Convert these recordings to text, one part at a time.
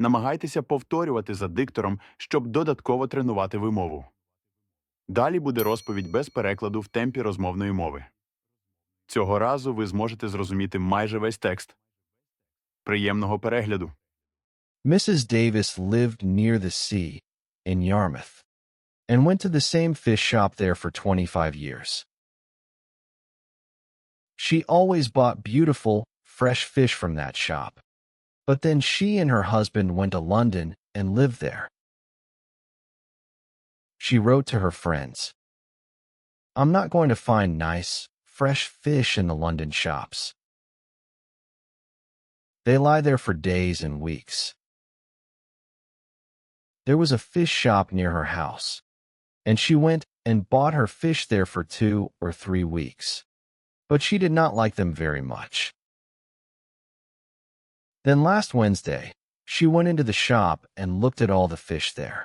Намагайтеся повторювати за диктором, щоб додатково тренувати вимову. Далі буде розповідь без перекладу в темпі розмовної мови. Цього разу ви зможете зрозуміти майже весь текст. Приємного перегляду! Mrs. Davis lived near the sea in Yarmouth and went to the same fish shop there for 25 years. She always bought beautiful, fresh fish from that shop. But then she and her husband went to London and lived there. She wrote to her friends, I'm not going to find nice, fresh fish in the London shops. They lie there for days and weeks. There was a fish shop near her house, and she went and bought her fish there for two or three weeks. But she did not like them very much. Then last Wednesday, she went into the shop and looked at all the fish there.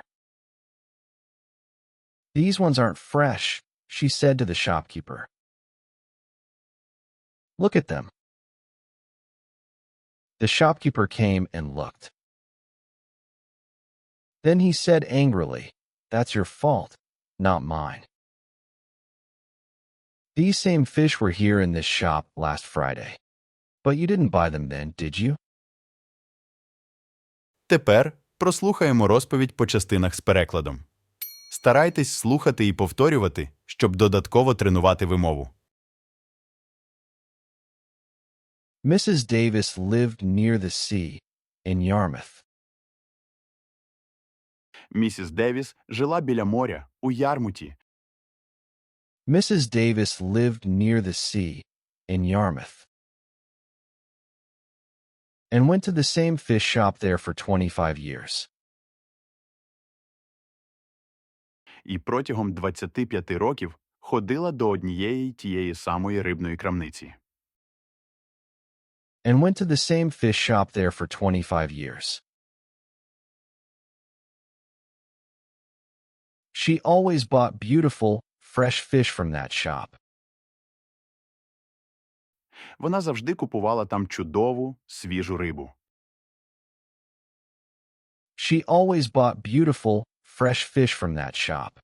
These ones aren't fresh, she said to the shopkeeper. Look at them. The shopkeeper came and looked. Then he said angrily, That's your fault, not mine. These same fish were here in this shop last Friday. But you didn't buy them then, did you? Тепер прослухаємо розповідь по частинах з перекладом. Старайтесь слухати і повторювати, щоб додатково тренувати вимову. Mrs. Davis lived near the sea in Yarmouth. Місіс Девіс жила біля моря у Ярмуті. Mrs. Davis lived near the sea in Yarmouth and went to the same fish shop there for 25 years. і протягом 25 років ходила до однієї й тієї самої рибної крамниці. and went to the same fish shop there for 25 years. She always bought beautiful, fresh fish from that shop. Вона завжди купувала там чудову, свіжу рибу. She always bought beautiful, fresh fish from that shop.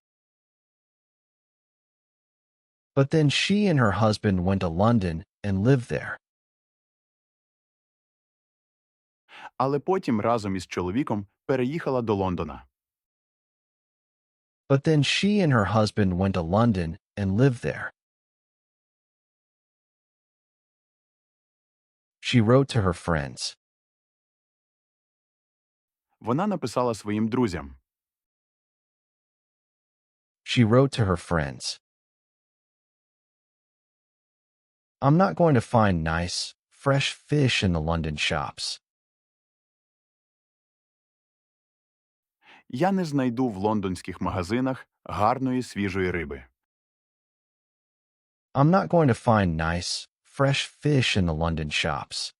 But then she and her husband went to London and lived there. Але потім разом із чоловіком переїхала до Лондона. But then she and her husband went to London and lived there. She wrote to her friends, Вона написала своїм друзям. She wrote to her friends, I'm not going to find nice, fresh fish in the London shops. Я не знайду в лондонських магазинах гарної свіжої риби. I'm not going to find nice, fresh fish in the London shops.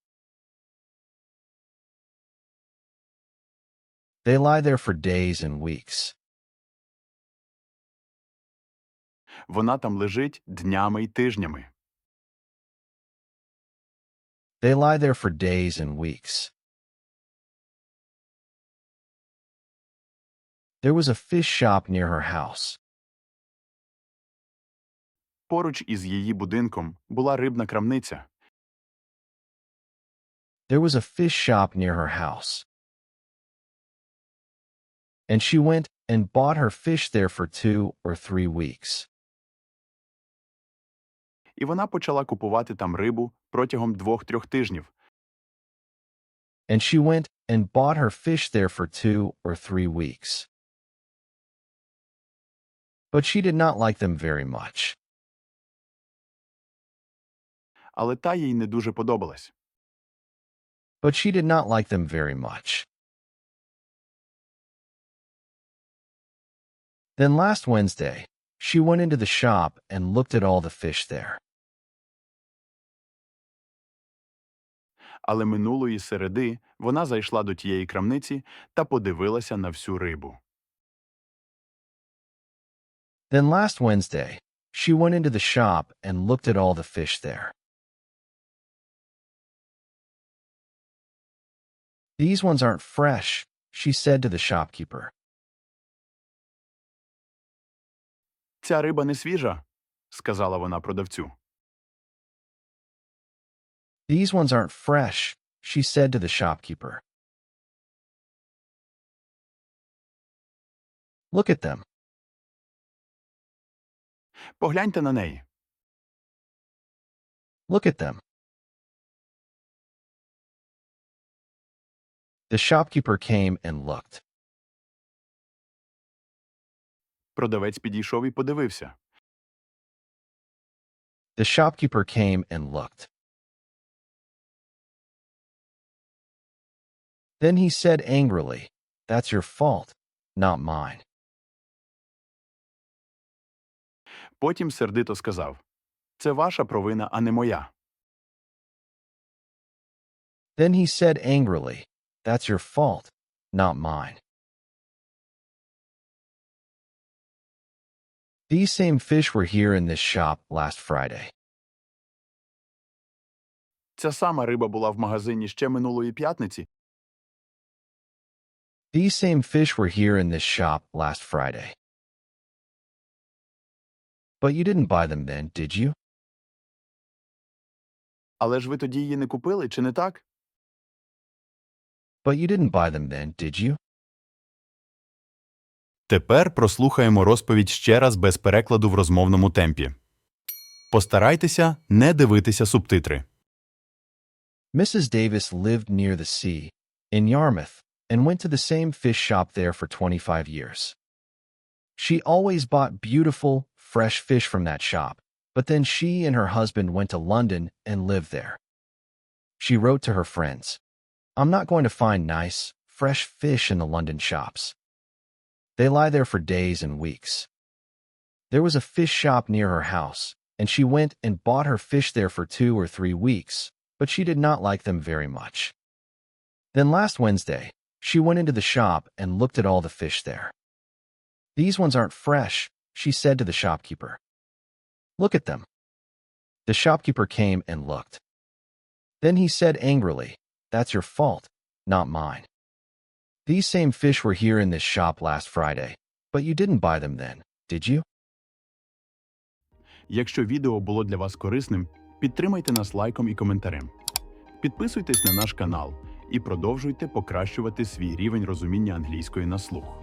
They lie there for days and weeks. Вона там лежить днями й тижнями. They lie there for days and weeks. There was a fish shop near her house. Поруч із її будинком була рибна крамниця. There was a fish shop near her house. And she went and bought her fish there for two or three weeks. І вона почала купувати там рибу протягом двох-трьох тижнів. And she went and bought her fish there for two or three weeks. But she did not like them very much. Але та їй не дуже подобалась. But she did not like them very much. Then last Wednesday, she went into the shop and looked at all the fish there. Але минулої середи вона зайшла до тієї крамниці та подивилася на всю рибу. Then last Wednesday, she went into the shop and looked at all the fish there. These ones aren't fresh, she said to the shopkeeper. Ця риба не свіжа, сказала вона продавцю. These ones aren't fresh, she said to the shopkeeper. Look at them. Погляньте на неї. Look at them. The shopkeeper came and looked. Продавець підійшов і подивився. The shopkeeper came and looked. Then he said angrily, That's your fault, not mine. Потім сердито сказав: Це ваша провина, а не моя. Then he said angrily, That's your fault, not mine. These same fish were here in this shop last Friday. Ця сама риба була в магазині ще минулої п'ятниці. These same fish were here in this shop last Friday. But you didn't buy them then, did you? Але ж ви тоді її не купили, чи не так? But you didn't buy them then, did you? Тепер прослухаємо розповідь ще раз без перекладу в розмовному темпі. Постарайтеся не дивитися субтитри. Mrs. Davis lived near the sea, in Yarmouth, and went to the same fish shop there for 25 years. She always bought beautiful, fresh fish from that shop, but then she and her husband went to London and lived there. She wrote to her friends, I'm not going to find nice, fresh fish in the London shops. They lie there for days and weeks. There was a fish shop near her house, and she went and bought her fish there for two or three weeks, but she did not like them very much. Then last Wednesday, she went into the shop and looked at all the fish there. These ones aren't fresh, she said to the shopkeeper. Look at them. The shopkeeper came and looked. Then he said angrily, That's your fault, not mine. These same fish were here in this shop last Friday, but you didn't buy them then, did you? Якщо відео було для вас корисним, підтримайте нас лайком і коментарем. Підписуйтесь на наш канал і продовжуйте покращувати свій рівень розуміння англійської на слух.